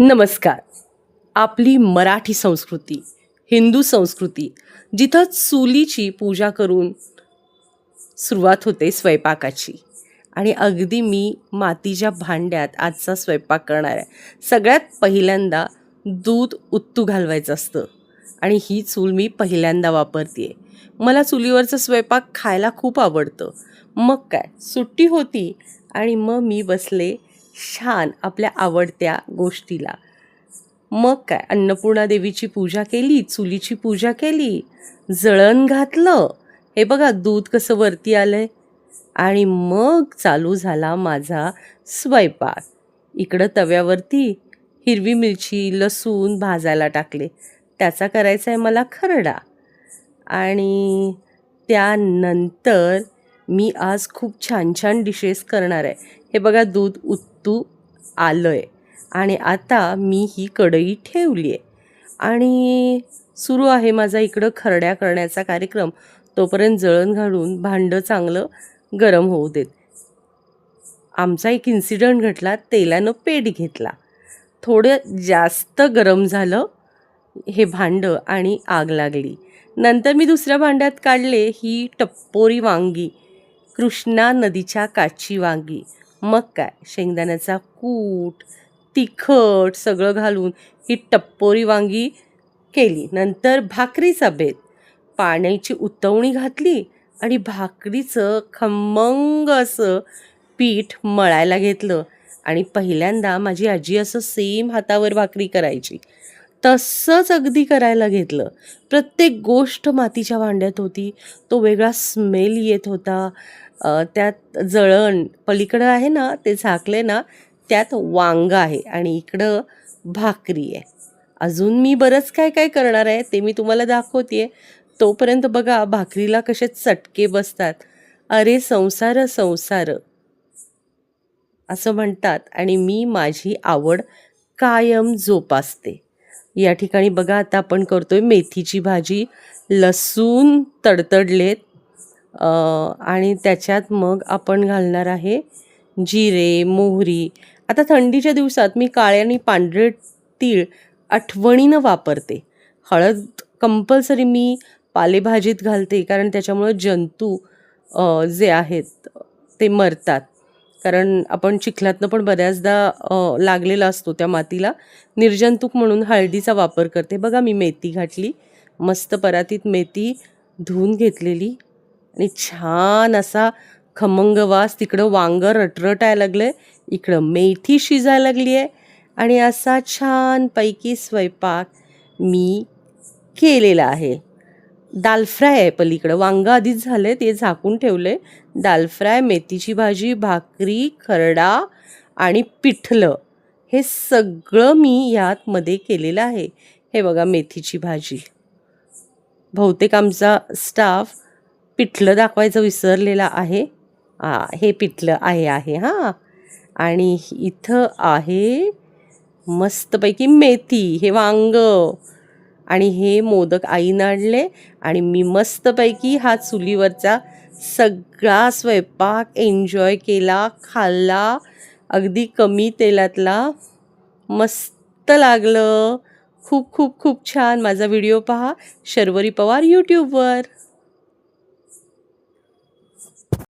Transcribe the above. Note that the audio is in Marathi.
नमस्कार. आपली मराठी संस्कृती हिंदू संस्कृती जिथं चुलीची पूजा करून सुरुवात होते स्वयंपाकाची. आणि अगदी मी मातीच्या भांड्यात आजचा स्वयंपाक करणार आहे. सगळ्यात पहिल्यांदा दूध उत्तू घालवायचं असतं. आणि ही चूल मी पहिल्यांदा वापरते मला चुलीवरचं स्वयंपाक खायला खूप आवडतं. मग काय? सुट्टी होती आणि मग मी बसले छान आपल्या आवडत्या गोष्टीला. मग काय? अन्नपूर्णा देवीची पूजा केली चुलीची पूजा केली जळण घातलं. हे बघा दूध कसं वरती आलंय. आणि मग चालू झाला माझा स्वयंपाक. इकडं तव्यावरती हिरवी मिरची लसूण भाजायला टाकले. त्याचा करायचा आहे मला खरडा. आणि त्यानंतर मी आज खूप छान छान डिशेस करणार आहे. हे बघा दूध उत्तू आलं आहे आणि आता मी ही कढई ठेवली आहे आणि सुरू आहे माझा इकडं खरड्या करण्याचा कार्यक्रम. तोपर्यंत जळण घालून भांडं चांगलं गरम होऊ देत. आमचा एक इन्सिडंट घडला. तेलानं पेट घेतला. थोडं जास्त गरम झालं हे भांडं आणि आग लागली. नंतर मी दुसऱ्या भांड्यात काढले. ही टप्पोरी वांगी. कृष्णा नदीच्या काची वांगी. मग काय? शेंगदाण्याचा कूट तिखट सगळं घालून ही टप्पोरी वांगी केली. नंतर भाकरीचा बेत. पाण्याची उतवणी घातली आणि भाकरीचं खमंग असं पीठ मळायला घेतलं. आणि पहिल्यांदा माझी आजी असं सेम हातावर भाकरी करायची. तसंच अगदी करायला घेतलं. प्रत्येक गोष्ट मातीच्या भांड्यात होती. तो वेगळा स्मेल येत होता. त्यात जळण पलीकडं आहे ना ते झाकले ना त्यात वांग आहे आणि इकडं भाकरी आहे. अजून मी बरंच काय काय करणार आहे ते मी तुम्हाला दाखवते तोपर्यंत बघा भाकरीला कसे चटके बसतात. अरे संसार संसार. असं म्हणतात आणि मी माझी आवड कायम जोपासते. या ठिकाणी बघा आता आपण करतोय मेथीची भाजी. लसूण तडतडलेत. आणि त्याच्यात मग आपण घालणार आहे जिरे मोहरी. आता थंडीच्या दिवसात मी काळे आणि पांढरे तीळ आठवणीनं वापरते. हळद कंपल्सरी मी पालेभाजीत घालते कारण त्याच्यामुळं जंतू जे आहेत ते मरतात. कारण आपण चिखलातनं पण बऱ्याचदा लागलेला असतो त्या मातीला. निर्जंतुक म्हणून हळदीचा वापर करते. बघा मी मेथी घातली. मस्त परातीत मेथी धुवून घेतलेली. आणि छान असा खमंग वास तिकडं वांगं रटरटायला लागलं आहे इकडं मेथी शिजायला लागली आहे. आणि असा छानपैकी स्वयंपाक मी केलेला आहे. दाल फ्राय आहे पलीकडं. वांगं आधीच झालं ते झाकून ठेवलं आहे दाल फ्राय मेथीची भाजी भाकरी खरडा आणि पिठलं. हे सगळं मी यात मध्ये केलेलं आहे. हे बघा मेथीची भाजी. बहुतेक आमचा स्टाफ पिठलं दाखवायचं विसरलेलं आहे. आ हे पिठलं आहे आहे हां. आणि इथं आहे मस्तपैकी मेथी हे वांग. आणि हे मोदक आईनं आणले आणि मी मस्तपैकी हा चुलीवरचा सगळा स्वयंपाक एन्जॉय केला खाल्ला. अगदी कमी तेलातला. मस्त लागलं. खूप खूप खूप छान. माझा व्हिडिओ पहा. शर्वरी पवार यूट्यूबवर